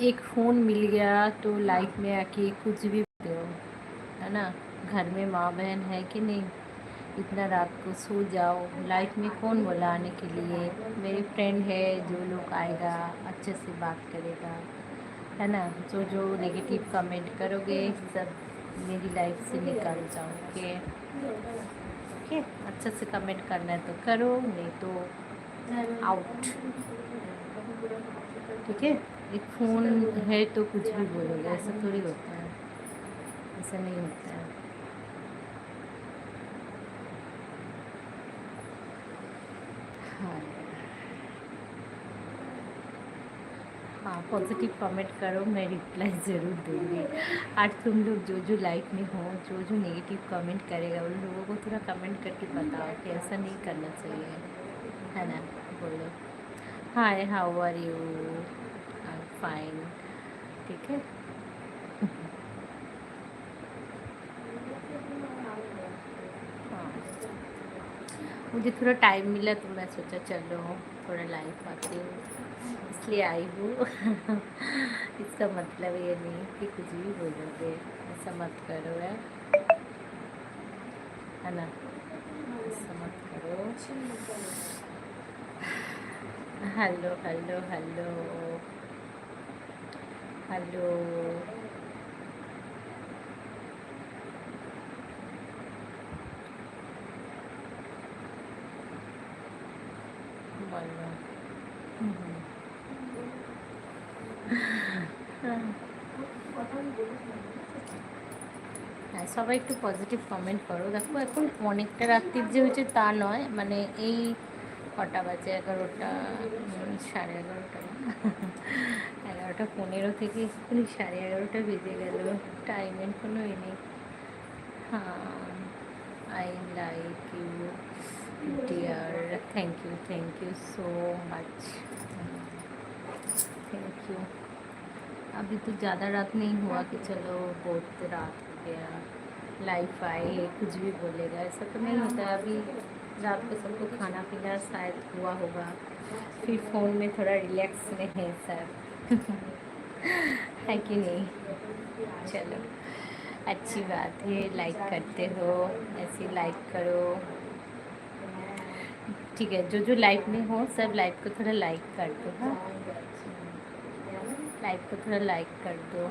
एक फ़ोन मिल गया तो लाइफ में आके कुछ भी दो, है ना? घर में माँ बहन है कि नहीं? इतना रात को सो जाओ। लाइफ में कौन बोला आने के लिए? मेरे फ्रेंड है जो लोग आएगा, अच्छे से बात करेगा, है ना? जो जो नेगेटिव कमेंट करोगे, सब मेरी लाइफ से निकाल जाओगे। ओके अच्छे से कमेंट करना है तो करो, नहीं तो आउट ठीक है? एक फ़ोन है तो कुछ भी बोलोगे, ऐसा थोड़ी होता है। ऐसा नहीं होता है। हाँ। हाँ पॉजिटिव कमेंट करो, मैं रिप्लाई ज़रूर दूँगी। आज तुम लोग जो जो लाइक में हो, जो जो नेगेटिव कमेंट करेगा, उन लोगों को थोड़ा कमेंट करके बताओ कि ऐसा नहीं करना चाहिए। है ना? बोलो। Hi how are you I fine ठीक है? हाँ। मुझे थोड़ा टाइम मिला तो मैं सोचा चलो थोड़ा लाइफ आती हूँ। इसलिए आई हूँ। इसका मतलब ये नहीं कि कुछ भी बोलोगे ऐसा मत करो है है ना? ऐसा मत करो। হ্যালো হ্যালো হ্যালো হ্যালো বলো হ্যাঁ সবাই একটু পজিটিভ কমেন্ট করো। দেখো, এখন অনেকটা রাত্রির যে হয়েছে তা নয়। মানে এই কটা বাজে এগারোটা সাড়ে এগারোটা এগারোটা পনেরো থেকে এক্ষুনি সাড়ে এগারোটা বেজে গেল টাইমের কোনো এ নেই হ্যাঁ I like you dear thank you thank you so much thank you अभी तो ज़्यादा रात नहीं हुआ कि चलो बहुत रात हो गया लाइफ आए कुछ भी बोलेगा ऐसा तो नहीं होता अभी रात को सबको खाना पीना शायद हुआ होगा। फिर फ़ोन में थोड़ा रिलैक्स में है सर। है कि नहीं? चलो, अच्छी बात है लाइक करते हो, ऐसे लाइक करो। ठीक है जो जो लाइफ में हो, सब लाइफ को थोड़ा लाइक कर दो हाँ? को थोड़ा लाइक कर दो।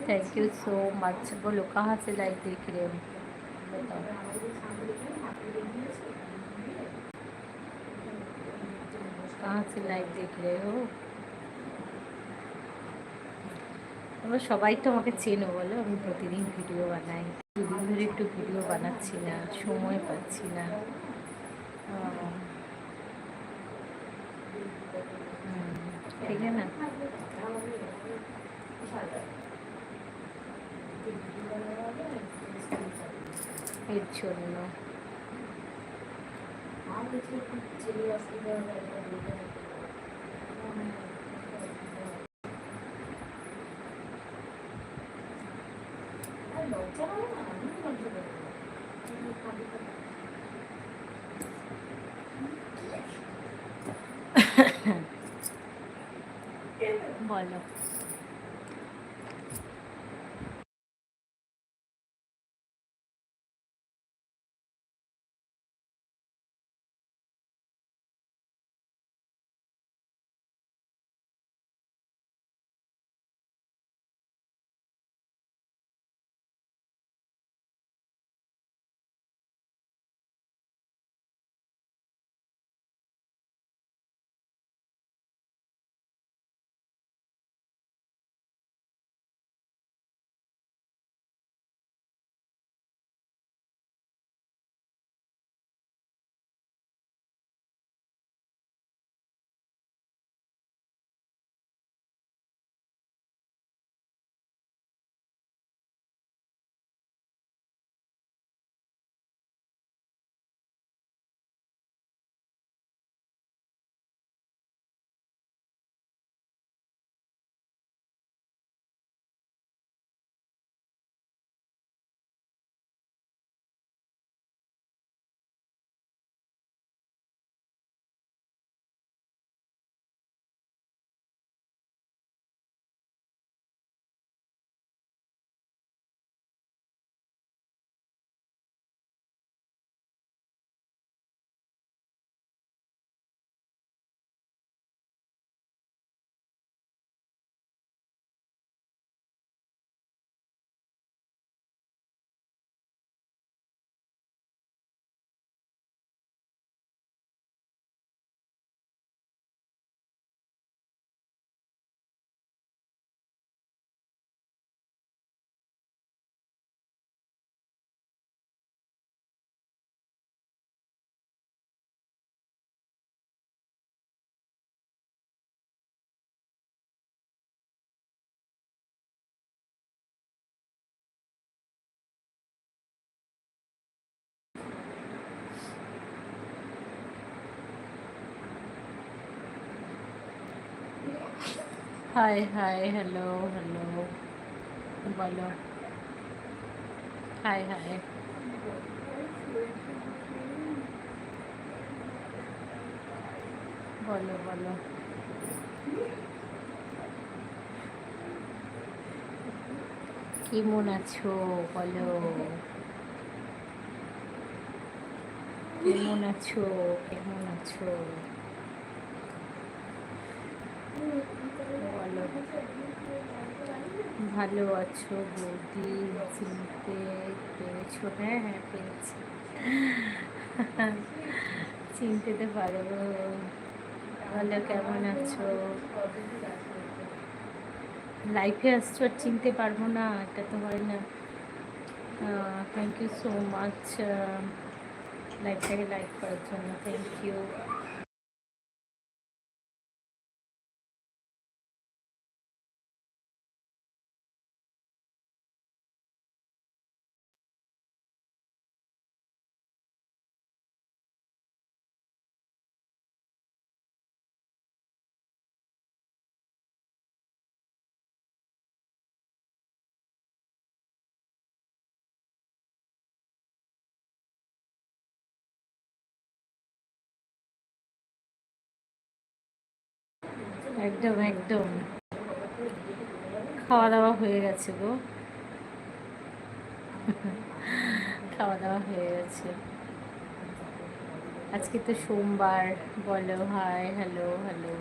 थैंक यू सो मच बोलो कहाँ से लाइव देख रहे हो कहाँ से लाइव देख रहे हो তোমরা সবাই তো আমাকে চেনো বলো আমি প্রতিদিন ভিডিও বানাই দুদিন ধরে একটু ভিডিও বানাচ্ছি না সময় পাচ্ছি না ঠিক আছে না এর জন্য। বলো হাই হাই হ্যালো হ্যালো বলো হাই হাই বলো বলো কেমন আছো? বলো। কেমন আছো? কেমন আছো বলো ভালো আছো? বৌদি চিনতে পেরেছ হ্যাঁ হ্যাঁ পেরেছি চিনতে তো পারো বলো, কেমন আছো? লাইফে আসছো, আর চিনতে পারব না, এটা তো হয় না। থ্যাংক ইউ সো মাচ লাইফটাকে লাইক করার জন্য। থ্যাংক ইউ একদম একদম। খাওয়া দাওয়া হয়ে গেছে গো। খাওয়া দাওয়া হয়ে গেছে। আজকে তো সোমবার, বলো হাই হ্যালো হ্যালো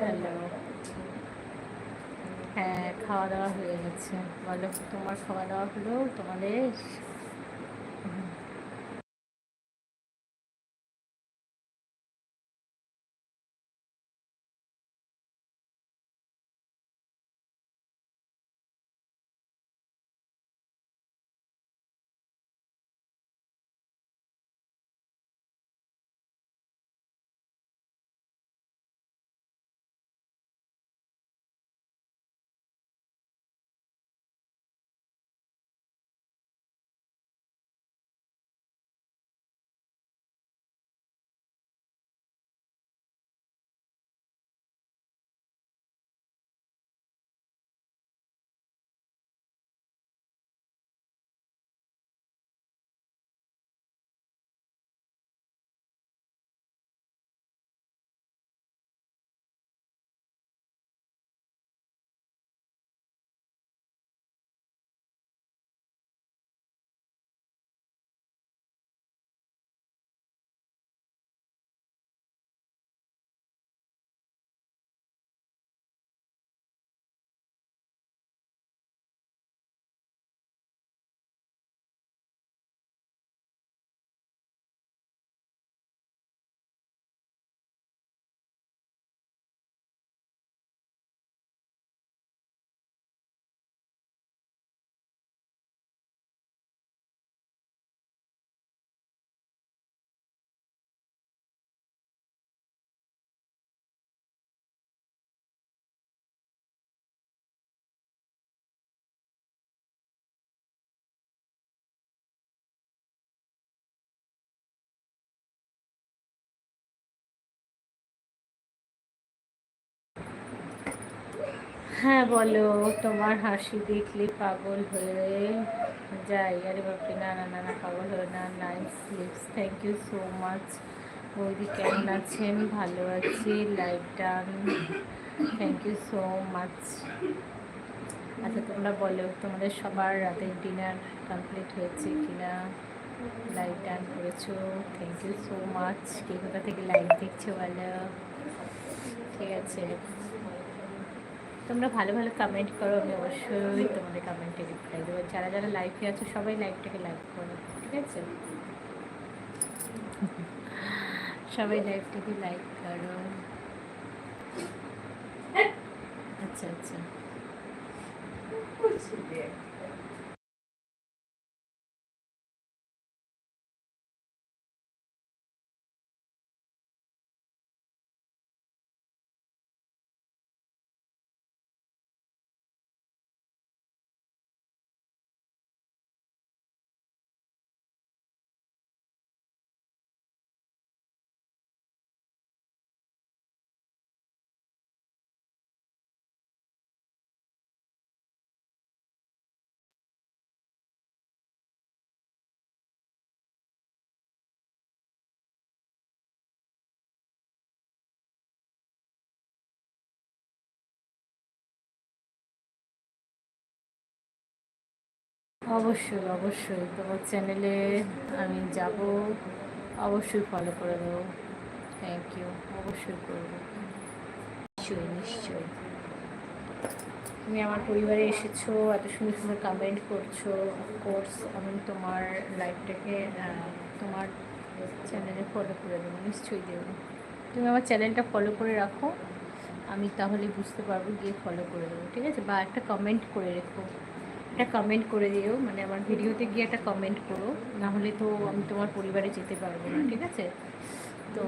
হ্যালো হ্যাঁ খাওয়া দাওয়া হয়ে গেছে। বলো, তোমার খাওয়া দাওয়া হলো তোমাদের? হ্যাঁ বলো। তোমার হাসি দেখলে পাগল হয়ে যাই। আরে বাপরে, না না না না, পাগল হয়ে না nice lips thank you so much বৌদি, কেমন আছেন? ভালো আছি। Live done thank you so much আচ্ছা তোমরা বলো, তোমাদের সবার রাতের ডিনার কমপ্লিট হয়েছে কিনা? লাইভ ডান করেছ? থ্যাংক ইউ সো মাচ কে কোথা থেকে লাইভ দেখছ, বলো? ঠিক আছে। তোমরা ভালো ভালো কমেন্ট করো, আমি অবশ্যই তোমাদের কমেন্টে রিপ্লাই দেবো। যারা যারা লাইফে আছো, সবাই লাইফটাকে লাইক করো, ঠিক আছে? সবাই লাইফটাকে লাইক করো। আচ্ছা আচ্ছা। অবশ্যই অবশ্যই। তোমার চ্যানেলে আমি যাব, অবশ্যই ফলো করে দেবো। থ্যাংক ইউ অবশ্যই করব। নিশ্চয়ই নিশ্চয়ই। তুমি আমার পরিবারে এসেছ, এত সুন্দর সুন্দর কমেন্ট করছ। কোর্স আমি তোমার লাইফটাকে তোমার চ্যানেলে ফলো করে দেবো। নিশ্চয়ই দেবো। তুমি আমার চ্যানেলটা ফলো করে রাখো। আমি তাহলে বুঝতে পারব, গিয়ে ফলো করে দেবো। ঠিক আছে? বা একটা কমেন্ট করে রেখো। একটা কমেন্ট করে দিও মানে আমার ভিডিওতে গিয়ে একটা কমেন্ট করো, নাহলে তো আমি তোমার পরিবারে যেতে পারব না, ঠিক আছে? তো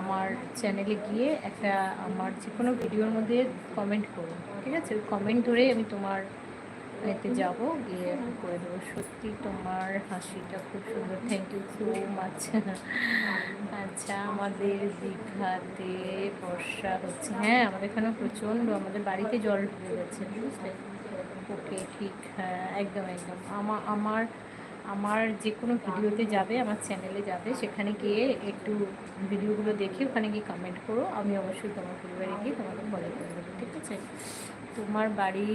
আমার চ্যানেলে গিয়ে একটা আমার যে কোনো ভিডিওর মধ্যে কমেন্ট করো, ঠিক আছে? কমেন্ট ধরে আমি তোমার এতে যাব, গিয়ে করে দেবো। সত্যি তোমার হাসিটা খুব সুন্দর। থ্যাংক ইউ সো মাচ আচ্ছা আমাদের দীঘাতে বর্ষা হচ্ছে। হ্যাঁ আমাদের এখানে প্রচণ্ড, আমাদের বাড়িতে জল ঢুকে গেছে, বুঝলে? ওকে, ঠিক হ্যাঁ একদম একদম। আমার আমার আমার যে কোনো ভিডিওতে যাবে, আমার চ্যানেলে যাবে, সেখানে গিয়ে একটু ভিডিওগুলো দেখে ওখানে গিয়ে কমেন্ট করো। আমি অবশ্যই তোমার পরিবারে গিয়ে তোমাকে করে দেবো, ঠিক আছে? তোমার বাড়ি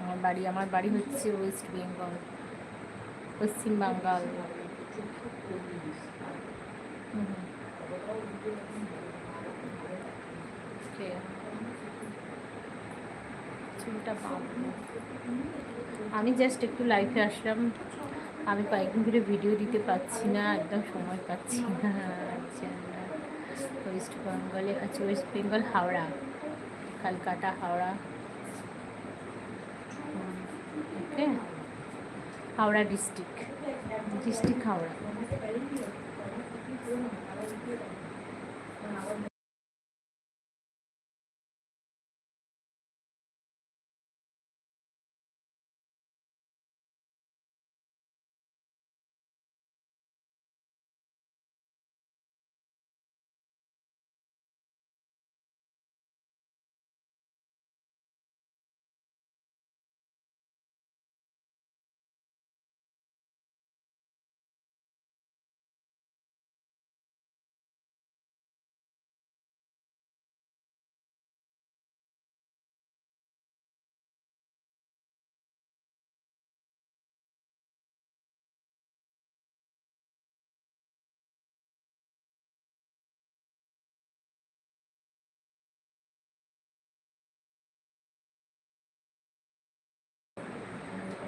আমার বাড়ি আমার বাড়ি হচ্ছে ওয়েস্ট বেঙ্গল পশ্চিম বাঙ্গাল। চুলটা আমি জাস্ট একটু লাইফে আসলাম। আমি কয়েকদিন ধরে ভিডিও দিতে পারছি না, একদম সময় পাচ্ছি না। আচ্ছা ওয়েস্ট বেঙ্গলে আচ্ছা West Bengal Howrah Calcutta Howrah. Okay Howrah district district Howrah.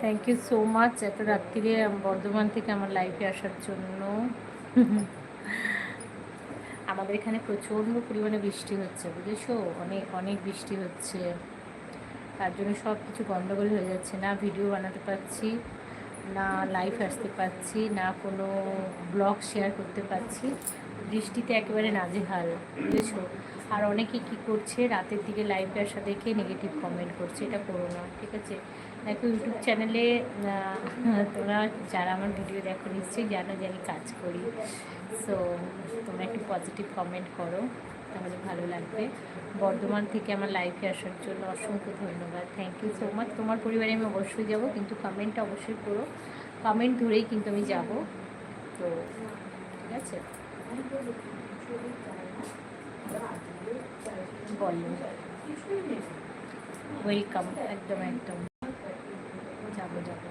Thank you so much এত রাত্রিরে বর্ধমান থেকে আমার লাইফে আসার জন্য। আমাদের এখানে প্রচণ্ড পরিমাণে বৃষ্টি হচ্ছে, বুঝেছ? অনেক অনেক বৃষ্টি হচ্ছে। তার জন্য সব কিছু গণ্ডগোল হয়ে যাচ্ছে। না ভিডিও বানাতে পারছি, না লাইভ আসতে পারছি, না কোনো ব্লগ শেয়ার করতে পারছি। বৃষ্টিতে একেবারে নাজেহাল, বুঝেছ? আর অনেকে কি করছে, রাতের দিকে লাইভে আসা দেখে নেগেটিভ কমেন্ট করছে, এটা করো না, ঠিক আছে? দেখো ইউটিউব চ্যানেলে তোমরা যারা আমার ভিডিও দেখো, নিশ্চয়ই জানো যে আমি কাজ করি। সো তোমরা একটু পজিটিভ কমেন্ট করো, তাহলে ভালো লাগবে। বর্ধমান থেকে আমার লাইফে আসার জন্য অসংখ্য ধন্যবাদ। থ্যাংক ইউ সো মাচ তোমার পরিবারে আমি অবশ্যই যাব, কিন্তু কমেন্টটা অবশ্যই করো। কমেন্ট ধরেই কিন্তু আমি যাব। তো, ঠিক আছে? বলো। ওয়েলকাম একদম একদম। যাব যাব।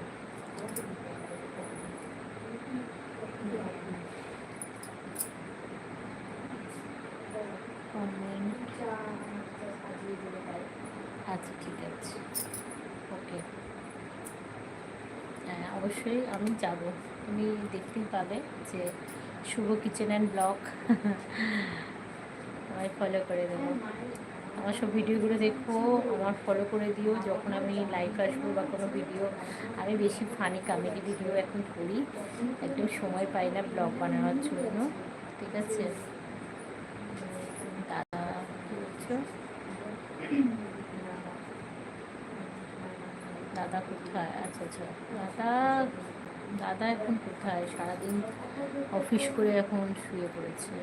আচ্ছা ঠিক আছে। ওকে হ্যাঁ অবশ্যই আমি যাব। তুমি দেখতেই পাবে যে শুভ কিচেন অ্যান্ড ব্লগ। আমায় ফলো করে দেবো। আমার সব ভিডিওগুলো দেখো, আমার ফলো করে দিও। যখন আমি লাইভ আসব বা কোনো ভিডিও আমি বেশি ফানি কমেডি ভিডিও এখন করি। একদম সময় পাই না ব্লগ বানানোর জন্য। ঠিক আছে? দাদা দাদা কোথায়? আচ্ছা আচ্ছা। দাদা দাদা এখন কোথায়? সারাদিন অফিস করে এখন শুয়ে পড়েছে।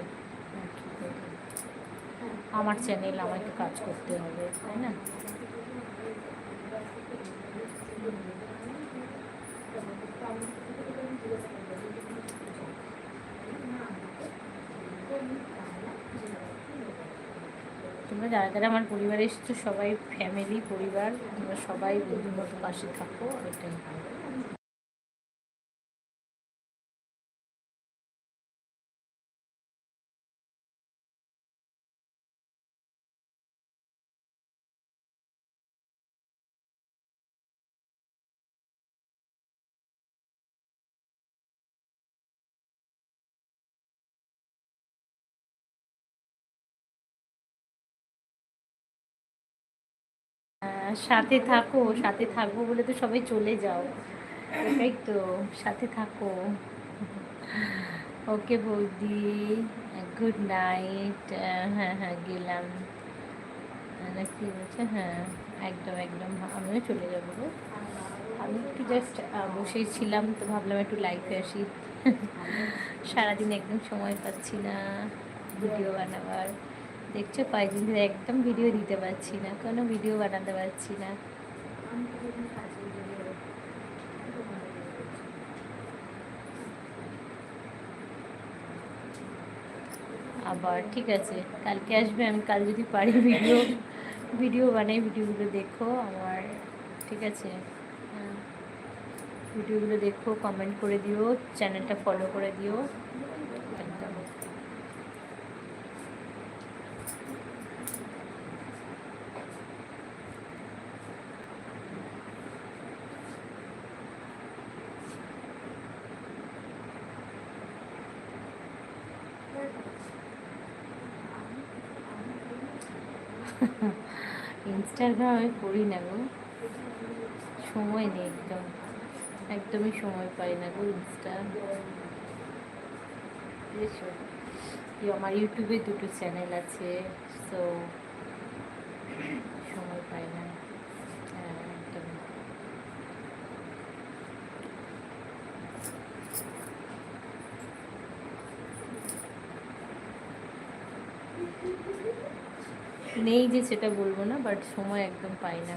আমার চ্যানেল আমাকে কাজ করতে হবে, তাই না? তোমরা যারা যারা আমার পরিবারে এসেছ, সবাই ফ্যামিলি পরিবার, তোমরা সবাই বন্ধুর মতো পাশে থাকো এটাই সাথে থাকো, সাথে থাকব বলে তো সবাই চলে যাও। এটাই তো, সাথে থাকো। ওকে বৌদি, গুড নাইট। হ্যাঁ হ্যাঁ গেলাম। না কি বলছে হ্যাঁ একদম একদম, আমিও চলে যাব গো। আমি একটু জাস্ট বসেই ছিলাম, তো ভাবলাম একটু লাইফে আসি। সারাদিন একদম সময় পাচ্ছি না ভিডিও বানাবার। দেখছ? কয়েকদিন ধরে একদম ভিডিও দিতে পারছি না, কোনো ভিডিও বানাতে পারছি না। আবার, ঠিক আছে, কালকে আসবে, আমি কাল যদি পারি ভিডিও ভিডিও বানাই ভিডিওগুলো দেখো, আমার, ঠিক আছে। হ্যাঁ। ভিডিওগুলো দেখো কমেন্ট করে দিও চ্যানেলটা ফলো করে দিও একদম আমি করি না গো। সময় নেই একদম। একদমই সময় পাই না গো ইনস্টা আমার ইউটিউবে দুটো চ্যানেল আছে সো সময় পাই না হ্যাঁ একদম নেই যে সেটা বলব না বাট সময় একদম পাই না।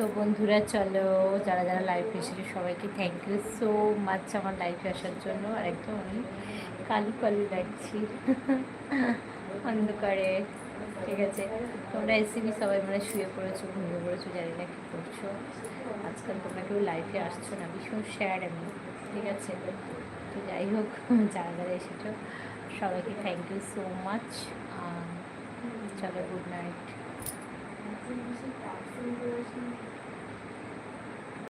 তো বন্ধুরা, চলো যারা যারা লাইফে এসেছে সবাইকে থ্যাংক ইউ সো মাচ আমার লাইফে আসার জন্য। আর একদম আমি কালি কালি লাগছি, অন্ধকারে। ঠিক আছে? তোমরা এসিবি সবাই মানে শুয়ে পড়েছো, ঘুমিয়ে পড়েছো, জানি না কী করছ? আজকাল তোমরা কেউ লাইফে আসছো না, ভীষণ স্যাড আমি। ঠিক আছে? তো যাই হোক, যারা যারা এসেছ, সবাইকে থ্যাংক ইউ সো মাচ চলো গুড নাইট Thank you.